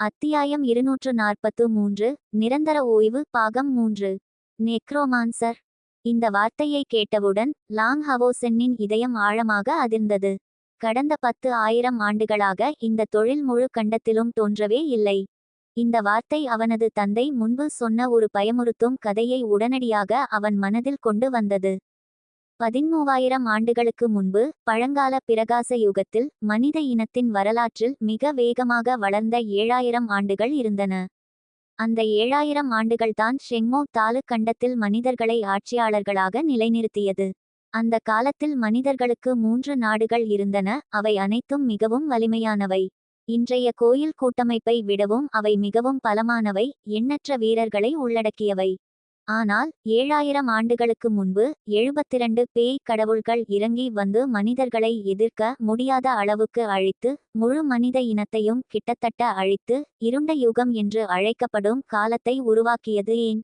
அத்தியாயம் இருநூற்று நாற்பத்து மூன்று நிரந்தர ஓய்வு பாகம் மூன்று. நெக்ரோமான்சர். இந்த வார்த்தையை கேட்டவுடன் லாங் ஹவோசென்னின் இதயம் ஆழமாக அதிர்ந்தது. கடந்த பத்து ஆயிரம் ஆண்டுகளாக இந்த தொழில் முழு கண்டத்திலும் தோன்றவே இல்லை. இந்த வார்த்தை அவனது தந்தை முன்பு சொன்ன ஒரு பயமுறுத்தும் கதையை உடனடியாக அவன் மனதில் கொண்டு வந்தது. பதிமூவாயிரம் ஆண்டுகளுக்கு முன்பு பழங்கால பிரகாச யுகத்தில் மனித இனத்தின் வரலாற்றில் மிக வேகமாக வளர்ந்த ஏழாயிரம் ஆண்டுகள் இருந்தன. அந்த ஏழாயிரம் ஆண்டுகள்தான் ஷெங்மோ தாலு கண்டத்தில் மனிதர்களை ஆட்சியாளர்களாக நிலைநிறுத்தியது. அந்த காலத்தில் மனிதர்களுக்கு மூன்று நாடுகள் இருந்தன அவை அனைத்தும் மிகவும் வலிமையானவை. இன்றைய கோயில் கூட்டமைப்பை விடவும் அவை மிகவும் பலமானவை எண்ணற்ற வீரர்களை உள்ளடக்கியவை. ஆனால் ஏழாயிரம் ஆண்டுகளுக்கு முன்பு எழுபத்திரண்டு பேய் கடவுள்கள் இறங்கி வந்து மனிதர்களை எதிர்க்க முடியாத அளவுக்கு அழித்து முழு மனித இனத்தையும் கிட்டத்தட்ட அழித்து இருண்ட யுகம் என்று அழைக்கப்படும் காலத்தை உருவாக்கியது ஏன்?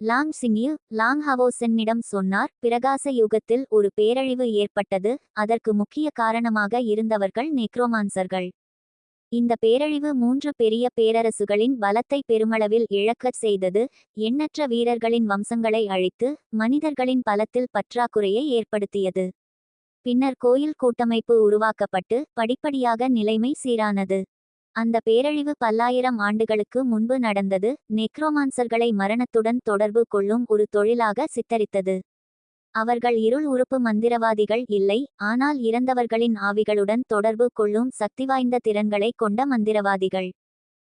லாங் சிங்யு லாங் ஹவோசென்னிடம் சொன்னார் பிரகாச யுகத்தில் ஒரு பேரழிவு ஏற்பட்டது அதற்கு முக்கிய காரணமாக இருந்தவர்கள் நெக்ரோமான்சர்கள். இந்த பேரழிவு மூன்று பெரிய பேரரசுகளின் பலத்தை பெருமளவில் இழக்கச் செய்தது எண்ணற்ற வீரர்களின் வம்சங்களை அழித்து மனிதர்களின் பலத்தில் பற்றாக்குறையை ஏற்படுத்தியது. பின்னர் கோயில் கூட்டமைப்பு உருவாக்கப்பட்டு படிப்படியாக நிலைமை சீரானது. அந்த பேரழிவு பல்லாயிரம் ஆண்டுகளுக்கு முன்பு நடந்தது நெக்ரோமான்சர்களை மரணத்துடன் தொடர்பு கொள்ளும் ஒரு தொழிலாக சித்தரித்தது. அவர்கள் இருள் உறுப்பு மந்திரவாதிகள் இல்லை ஆனால் இறந்தவர்களின் ஆவிகளுடன் தொடர்பு கொள்ளும் சக்திவாய்ந்த திறன்களை கொண்ட மந்திரவாதிகள்.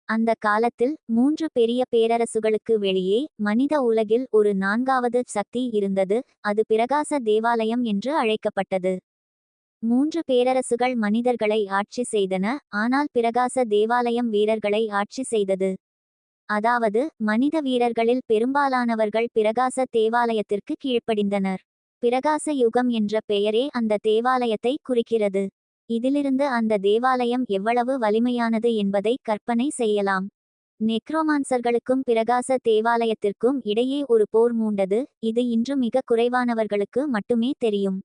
அந்த காலத்தில் மூன்று பெரிய பேரரசுகளுக்கு வெளியே மனித உலகில் ஒரு நான்காவது சக்தி இருந்தது அது பிரகாச தேவாலயம் என்று அழைக்கப்பட்டது. மூன்று பேரரசுகள் மனிதர்களை ஆட்சி செய்தன ஆனால் பிரகாச தேவாலயம் வீரர்களை ஆட்சி செய்தது. அதாவது மனித வீரர்களில் பெரும்பாலானவர்கள் பிரகாச தேவாலயத்திற்கு கீழ்ப்படிந்தனர். பிரகாச யுகம் என்ற பெயரே அந்த தேவாலயத்தை குறிக்கிறது. இதிலிருந்து அந்த தேவாலயம் எவ்வளவு வலிமையானது என்பதை கற்பனை செய்யலாம். நெக்ரோமான்சர்களுக்கும் பிரகாச தேவாலயத்திற்கும் இடையே ஒரு போர் மூண்டது இது இன்று மிக குறைவானவர்களுக்கு மட்டுமே தெரியும்.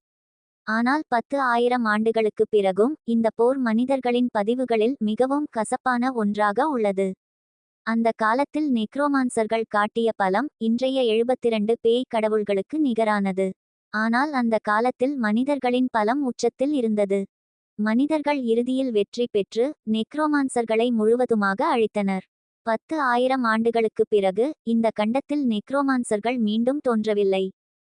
ஆனால் பத்து ஆயிரம் ஆண்டுகளுக்கு பிறகும் இந்த போர் மனிதர்களின் பதிவுகளில் மிகவும் கசப்பான ஒன்றாக உள்ளது. அந்த காலத்தில் நெக்ரோமான்சர்கள் காட்டிய பலம் இன்றைய எழுபத்திரண்டு பேய் கடவுள்களுக்கு நிகரானது. ஆனால் அந்த காலத்தில் மனிதர்களின் பலம் உச்சத்தில் இருந்தது. மனிதர்கள் இறுதியில் வெற்றி பெற்று நெக்ரோமான்சர்களை முழுவதுமாக அழித்தனர். பத்து ஆயிரம் ஆண்டுகளுக்கு பிறகு இந்த கண்டத்தில் நெக்ரோமான்சர்கள் மீண்டும் தோன்றவில்லை.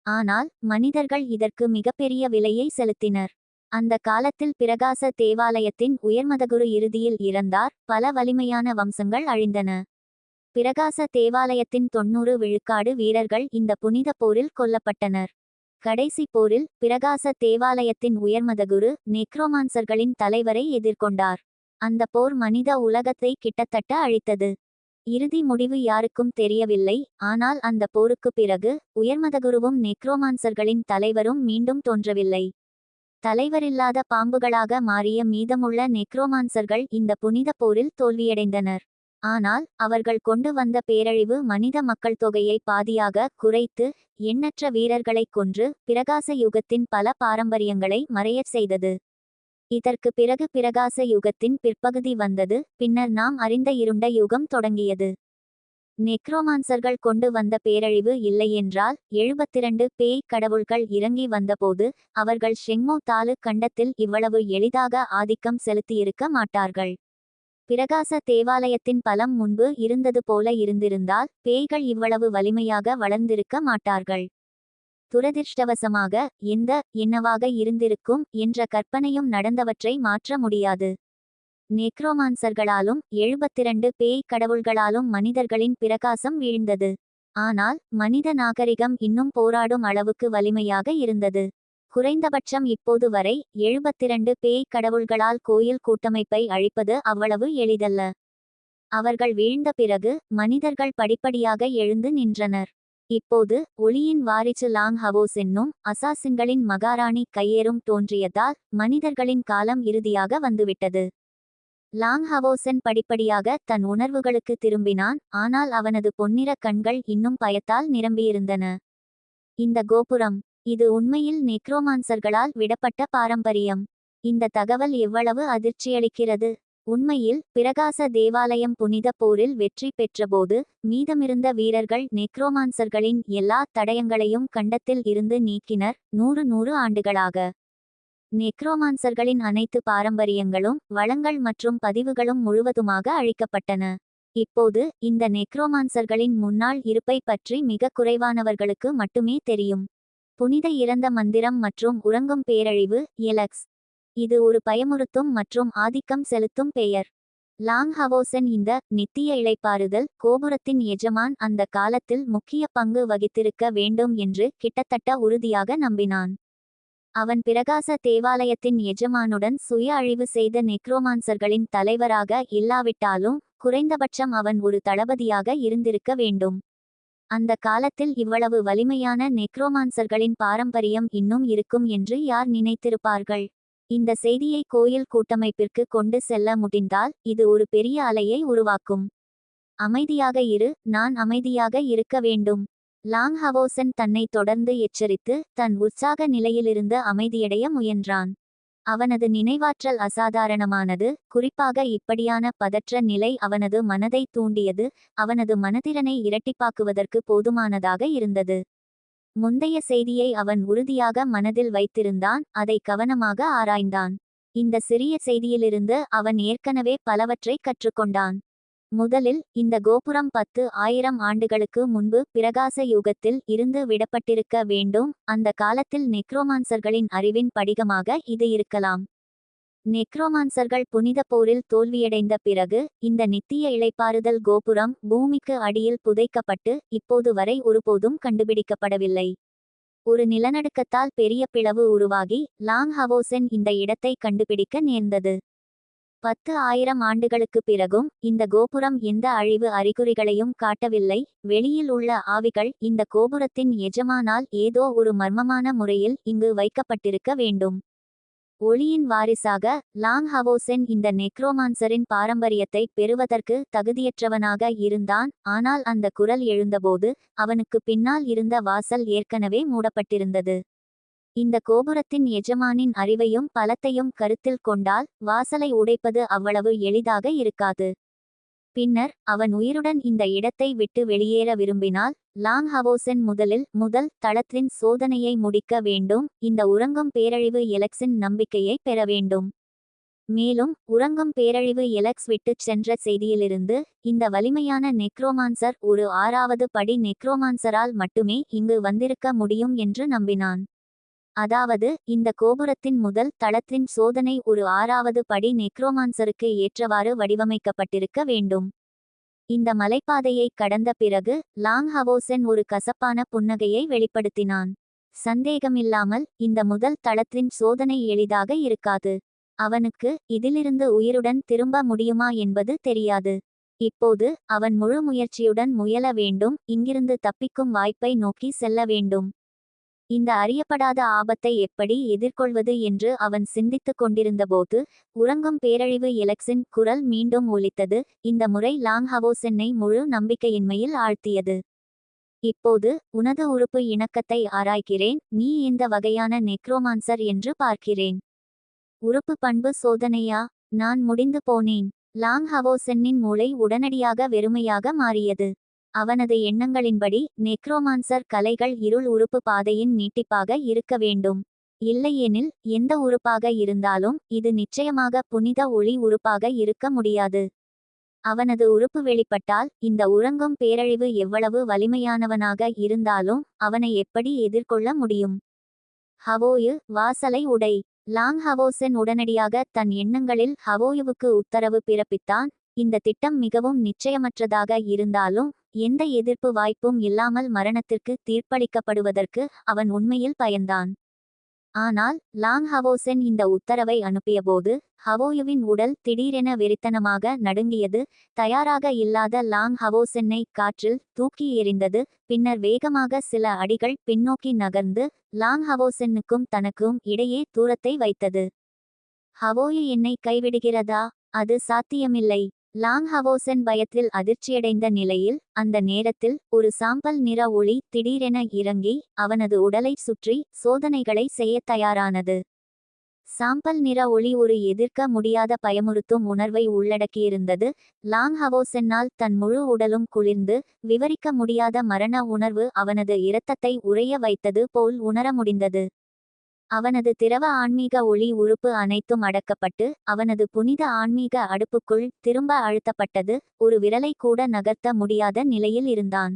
ஆனால் மனிதர்கள் இதற்கு மிகப்பெரிய விலையை செலுத்தினர். அந்த காலத்தில் பிரகாச தேவாலயத்தின் உயர்மதகுரு இறுதியில் இறந்தார். பல வலிமையான வம்சங்கள் அழிந்தன. பிரகாச தேவாலயத்தின் தொன்னூறு விழுக்காடு வீரர்கள் இந்த புனித போரில் கொல்லப்பட்டனர். கடைசி போரில் பிரகாச தேவாலயத்தின் உயர்மதகுரு நெக்ரோமான்சர்களின் தலைவரை எதிர்கொண்டார். அந்த போர் மனித உலகத்தை கிட்டத்தட்ட அழித்தது. இறுதி முடிவு யாருக்கும் தெரியவில்லை. ஆனால் அந்த போருக்கு பிறகு உயர்மதகுருவும் நெக்ரோமான்சர்களின் தலைவரும் மீண்டும் தோன்றவில்லை. தலைவரில்லாத பாம்புகளாக மாறிய மீதமுள்ள நெக்ரோமான்சர்கள் இந்த புனித போரில் தோல்வியடைந்தனர். ஆனால் அவர்கள் கொண்டு வந்த பேரழிவு மனித மக்கள் தொகையை பாதியாக குறைத்து எண்ணற்ற வீரர்களைக் கொன்று பிரகாச யுகத்தின் பல பாரம்பரியங்களை மறையச் செய்தது. இதற்கு பிறகு பிரகாச யுகத்தின் பிற்பகுதி வந்தது பின்னர் நாம் அறிந்த இருண்ட யுகம் தொடங்கியது. நெக்ரோமான்சர்கள் கொண்டு வந்த பேரழிவு இல்லையென்றால் எழுபத்திரண்டு பேய் கடவுள்கள் இறங்கி வந்தபோது அவர்கள் ஷெங்மோ தாலு கண்டத்தில் இவ்வளவு எளிதாக ஆதிக்கம் செலுத்தியிருக்க மாட்டார்கள். பிரகாச தேவாலயத்தின் பலம் முன்பு இருந்தது போல இருந்திருந்தால் பேய்கள் இவ்வளவு வலிமையாக வளர்ந்திருக்க மாட்டார்கள். துரதிர்ஷ்டவசமாக எந்த என்னவாக இருந்திருக்கும்? என்ற கற்பனையும் நடந்தவற்றை மாற்ற முடியாது. நெக்ரோமான்சர்களாலும் எழுபத்திரண்டு பேய் கடவுள்களாலும் மனிதர்களின் பிரகாசம் வீழ்ந்தது. ஆனால் மனித நாகரிகம் இன்னும் போராடும் அளவுக்கு வலிமையாக இருந்தது. குறைந்தபட்சம் இப்போது வரை எழுபத்திரண்டு பேய் கடவுள்களால் கோயில் கூட்டமைப்பை அழிப்பது அவ்வளவு எளிதல்ல. அவர்கள் வீழ்ந்த பிறகு மனிதர்கள் படிப்படியாக எழுந்து நின்றனர். இப்போது ஒளியின் வாரிசு லாங் ஹவோஸ் என்னும் அசாசின்களின் மகாராணி கையேறும் தோன்றியதால் மனிதர்களின் காலம் இறுதியாக வந்துவிட்டது. லாங் ஹவோசன் படிப்படியாக தன் உணர்வுகளுக்கு திரும்பினான் ஆனால் அவனது பொன்னிற கண்கள் இன்னும் பயத்தால் நிரம்பியிருந்தன. இந்த கோபுரம் இது உண்மையில் நெக்ரோமான்சர்களால் விடப்பட்ட பாரம்பரியம். இந்த தகவல் எவ்வளவு அதிர்ச்சியளிக்கிறது. உண்மையில் பிரகாச தேவாலயம் புனித போரில் வெற்றி பெற்றபோது மீதமிருந்த வீரர்கள் நெக்ரோமான்சர்களின் எல்லா தடயங்களையும் கண்டத்தில் இருந்து நீக்கினர் நூறு நூறு ஆண்டுகளாக. நெக்ரோமான்சர்களின் அனைத்து பாரம்பரியங்களும் வளங்கள் மற்றும் பதிவுகளும் முழுவதுமாக அழிக்கப்பட்டன. இப்போது இந்த நெக்ரோமான்சர்களின் முன்னாள் இருப்பை பற்றி மிக குறைவானவர்களுக்கு மட்டுமே தெரியும். புனித இறந்த மந்திரம் மற்றும் உறங்கும் பேரழிவு எலக்ஸ். இது ஒரு பயமுறுத்தும் மற்றும் ஆதிக்கம் செலுத்தும் பெயர். லாங் ஹவோசன் இந்த நித்திய இளைப்பாறுதல் கோபுரத்தின் எஜமான் அந்த காலத்தில் முக்கிய பங்கு வகித்திருக்க வேண்டும் என்று கிட்டத்தட்ட உறுதியாக நம்பினான். அவன் பிரகாச தேவாலயத்தின் எஜமானுடன் சுய அழிவு செய்த நெக்ரோமான்சர்களின் தலைவராக இல்லாவிட்டாலும் குறைந்தபட்சம் அவன் ஒரு தளபதியாக இருந்திருக்க வேண்டும். அந்த காலத்தில் இவ்வளவு வலிமையான நெக்ரோமான்சர்களின் பாரம்பரியம் இன்னும் இருக்கும் என்று யார் நினைத்திருப்பார்கள்? இந்த செய்தியை கோயில் கூட்டமைப்பிற்கு கொண்டு செல்ல முடிந்தால் இது ஒரு பெரிய அலையை உருவாக்கும். அமைதியாக இரு நான் அமைதியாக இருக்க வேண்டும். லாங் ஹவோசன் தன்னை தொடர்ந்து எச்சரித்து தன் உற்சாக நிலையிலிருந்து அமைதியடைய முயன்றான். அவனது நினைவாற்றல் அசாதாரணமானது குறிப்பாக இப்படியான பதற்ற நிலை அவனது மனதை தூண்டியது அவனது மனதிறனை இரட்டிப்பாக்குவதற்கு போதுமானதாக இருந்தது. முந்தைய செய்தியை அவன் உறுதியாக மனதில் வைத்திருந்தான் அதை கவனமாக ஆராய்ந்தான். இந்த சிறிய செய்தியிலிருந்து அவன் ஏற்கனவே பலவற்றை கற்றுக்கொண்டான். முதலில் இந்த கோபுரம் பத்து ஆயிரம் ஆண்டுகளுக்கு முன்பு பிரகாச யுகத்தில் இருந்து விடப்பட்டிருக்க வேண்டும். அந்த காலத்தில் நெக்ரோமான்சர்களின் அறிவின் படிகமாக இது இருக்கலாம். நெக்ரோமான்சர்கள் புனித போரில் தோல்வியடைந்த பிறகு இந்த நித்திய இளைப்பாறுதல் கோபுரம் பூமிக்கு அடியில் புதைக்கப்பட்டு இப்போது வரை ஒருபோதும் கண்டுபிடிக்கப்படவில்லை. ஒரு நிலநடுக்கத்தால் பெரிய பிளவு உருவாகி லாங் ஹவோசென் இந்த இடத்தை கண்டுபிடிக்க நேர்ந்தது. பத்து ஆயிரம் ஆண்டுகளுக்கு பிறகும் இந்த கோபுரம் எந்த அழிவு அறிகுறிகளையும் காட்டவில்லை. வெளியில் உள்ள ஆவிகள் இந்த கோபுரத்தின் எஜமானால் ஏதோ ஒரு மர்மமான முறையில் இங்கு வைக்கப்பட்டிருக்க வேண்டும். ஒளியின் வாரிசாக லாங் ஹவோசென் இந்த நெக்ரோமான்சரின் பாரம்பரியத்தை பெறுவதற்கு தகுதியற்றவனாக இருந்தான். ஆனால் அந்த குரல் எழுந்தபோது அவனுக்கு பின்னால் இருந்த வாசல் ஏற்கனவே மூடப்பட்டிருந்தது. இந்த கோபுரத்தின் எஜமானின் அறிவையும் பலத்தையும் கருத்தில் கொண்டால் வாசலை உடைப்பது அவ்வளவு எளிதாக இருக்காது. பின்னர் அவன் உயிருடன் இந்த இடத்தை விட்டு வெளியேற விரும்பினால் லாங் ஹவோசென் முதலில் முதல் தளத்தின் சோதனையை முடிக்க வேண்டும். இந்த உறங்கும் பேரழிவு எலக்ஸின் நம்பிக்கையை பெற வேண்டும். மேலும் உறங்கும் பேரழிவு எலக்ஸ் விட்டுச் சென்ற செய்தியிலிருந்து இந்த வலிமையான நெக்ரோமான்சர் ஒரு ஆறாவது படி நெக்ரோமான்சரால் மட்டுமே இங்கு வந்திருக்க முடியும் என்று நம்பினான். அதாவது இந்த கோபுரத்தின் முதல் தளத்தின் சோதனை ஒரு ஆறாவது படி நெக்ரோமான்சருக்கு ஏற்றவாறு வடிவமைக்கப்பட்டிருக்க வேண்டும். இந்த மலைப்பாதையை கடந்த பிறகு லாங் ஹவோசென் ஒரு கசப்பான புன்னகையை வெளிப்படுத்தினான். சந்தேகமில்லாமல் இந்த முதல் தளத்தின் சோதனை எளிதாக இருக்காது. அவனுக்கு இதிலிருந்து உயிருடன் திரும்ப முடியுமா என்பது தெரியாது. இப்போது அவன் முழு முயற்சியுடன் முயல வேண்டும் இங்கிருந்து தப்பிக்கும் வாய்ப்பை நோக்கி செல்ல வேண்டும். இந்த அறியப்படாத ஆபத்தை எப்படி எதிர்கொள்வது என்று அவன் சிந்தித்துக் கொண்டிருந்தபோது உறங்கும் பேரழிவு எலக்ஸின் குரல் மீண்டும் ஒலித்தது. இந்த முறை லாங் ஹவோசென்னை முழு நம்பிக்கையின்மையில் ஆழ்த்தியது. இப்போது உனது உறுப்பு இணக்கத்தை ஆராய்கிறேன். நீ எந்த வகையான நெக்ரோமான்சர் என்று பார்க்கிறேன். உறுப்பு பண்பு சோதனையா? நான் முடிந்து போனேன். லாங் ஹவோசென்னின் மூளை உடனடியாக வெறுமையாக மாறியது. அவனது எண்ணங்களின்படி நெக்ரோமான்சர் கலைகள் இருள் உறுப்பு பாதையின் நீட்டிப்பாக இருக்க வேண்டும். இல்லையெனில் எந்த உறுப்பாக இருந்தாலும் இது நிச்சயமாக புனித ஒளி உறுப்பாக இருக்க முடியாது. அவனது உறுப்பு வெளிப்பட்டால் இந்த உறங்கும் பேரழிவு எவ்வளவு வலிமையானவனாக இருந்தாலும் அவனை எப்படி எதிர்கொள்ள முடியும்? ஹவோயு வாசலை உடை. லாங் ஹவோசென் உடனடியாக தன் எண்ணங்களில் ஹவோயுவுக்கு உத்தரவு பிறப்பித்தான். இந்த திட்டம் மிகவும் நிச்சயமற்றதாக இருந்தாலும் எந்த எதிர்ப்பு வாய்ப்பும் இல்லாமல் மரணத்திற்கு தீர்ப்பளிக்கப்படுவதற்கு அவன் உண்மையில் பயந்தான். ஆனால் லாங் ஹவோசென் இந்த உத்தரவை அனுப்பியபோது ஹவோயுவின் உடல் திடீரென வெறித்தனமாக நடுங்கியது. தயாராக இல்லாத லாங் ஹவோசென்னை காற்றில் தூக்கி எறிந்தது. பின்னர் வேகமாக சில அடிகள் பின்னோக்கி நகர்ந்து லாங் ஹவோசென்னுக்கும் தனக்கும் இடையே தூரத்தை வைத்தது. ஹவோயு என்னை கைவிடுகிறதா? அது சாத்தியமில்லை. லாங் ஹவோசன் பயத்தில் அதிர்ச்சியடைந்த நிலையில் அந்த நேரத்தில் ஒரு சாம்பல் நிற ஒளி திடீரென இறங்கி அவனது உடலை சுற்றி சோதனைகளை செய்ய தயாரானது. சாம்பல் நிற ஒளி ஒரு எதிர்க்க முடியாத பயமுறுத்தும் உணர்வை உள்ளடக்கியிருந்தது. லாங் ஹவோசென்னால் தன் முழு உடலும் குளிர்ந்து விவரிக்க முடியாத மரண உணர்வு அவனது இரத்தத்தை உறைய வைத்தது போல் உணர முடிந்தது. அவனது திரவ ஆன்மீக ஒளி உறுப்பு அனைத்தும் அடக்கப்பட்டு அவனது புனித ஆன்மீக அடுப்புக்குள் திரும்ப அழுத்தப்பட்டது ஒரு விரலை கூட நகர்த்த முடியாத நிலையில் இருந்தான்.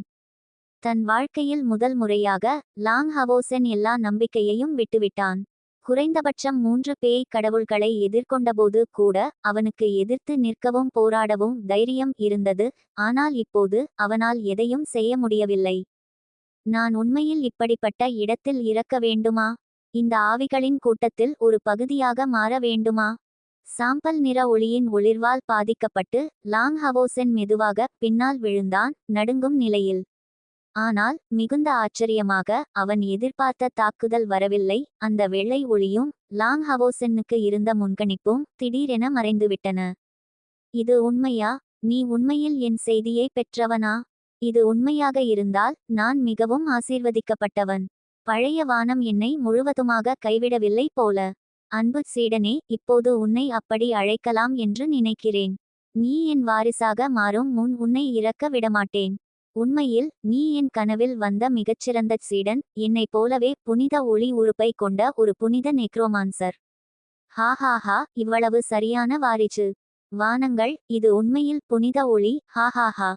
தன் வாழ்க்கையில் முதல் முறையாக லாங் ஹவோசென் எல்லா நம்பிக்கையையும் விட்டுவிட்டான். குறைந்தபட்சம் மூன்று பேய் கடவுள்களை எதிர்கொண்டபோது கூட அவனுக்கு எதிர்த்து நிற்கவும் போராடவும் தைரியம் இருந்தது ஆனால் இப்போது அவனால் எதையும் செய்ய முடியவில்லை. நான் உண்மையில் இப்படிப்பட்ட இடத்தில் இறக்க வேண்டுமா? இந்த ஆவிகளின் கூட்டத்தில் ஒரு பகுதியாக மாற வேண்டுமா? சாம்பல் நிற ஒளியின் ஒளிர்வால் பாதிக்கப்பட்டு லாங் ஹவோசென் மெதுவாக பின்னால் விழுந்தான் நடுங்கும் நிலையில். ஆனால் மிகுந்த ஆச்சரியமாக அவன் எதிர்பார்த்த தாக்குதல் வரவில்லை. அந்த வெள்ளை ஒளியும் லாங் ஹவோசென்னுக்கு இருந்த முன்கணிப்பும் திடீரென மறைந்துவிட்டன. இது உண்மையா? நீ உண்மையில் என் செய்தியை பெற்றவனா? இது உண்மையாக இருந்தால் நான் மிகவும் ஆசீர்வதிக்கப்பட்டவன். பழைய வானம் என்னை முழுவதுமாக கைவிடவில்லை போல. அன்பு சீடனே இப்போது உன்னை அப்படி அழைக்கலாம் என்று நினைக்கிறேன். நீ என் வாரிசாக மாறும் முன் உன்னை இறக்க விடமாட்டேன். உண்மையில் நீ என் கனவில் வந்த மிகச்சிறந்த சீடன் என்னைப் போலவே புனித ஒளி உறுப்பை கொண்ட ஒரு புனித நெக்ரோமான்சர். ஹாஹாஹா இவ்வளவு சரியான வாரிசு. வானங்கள் இது உண்மையில் புனித ஒளி ஹாஹாஹா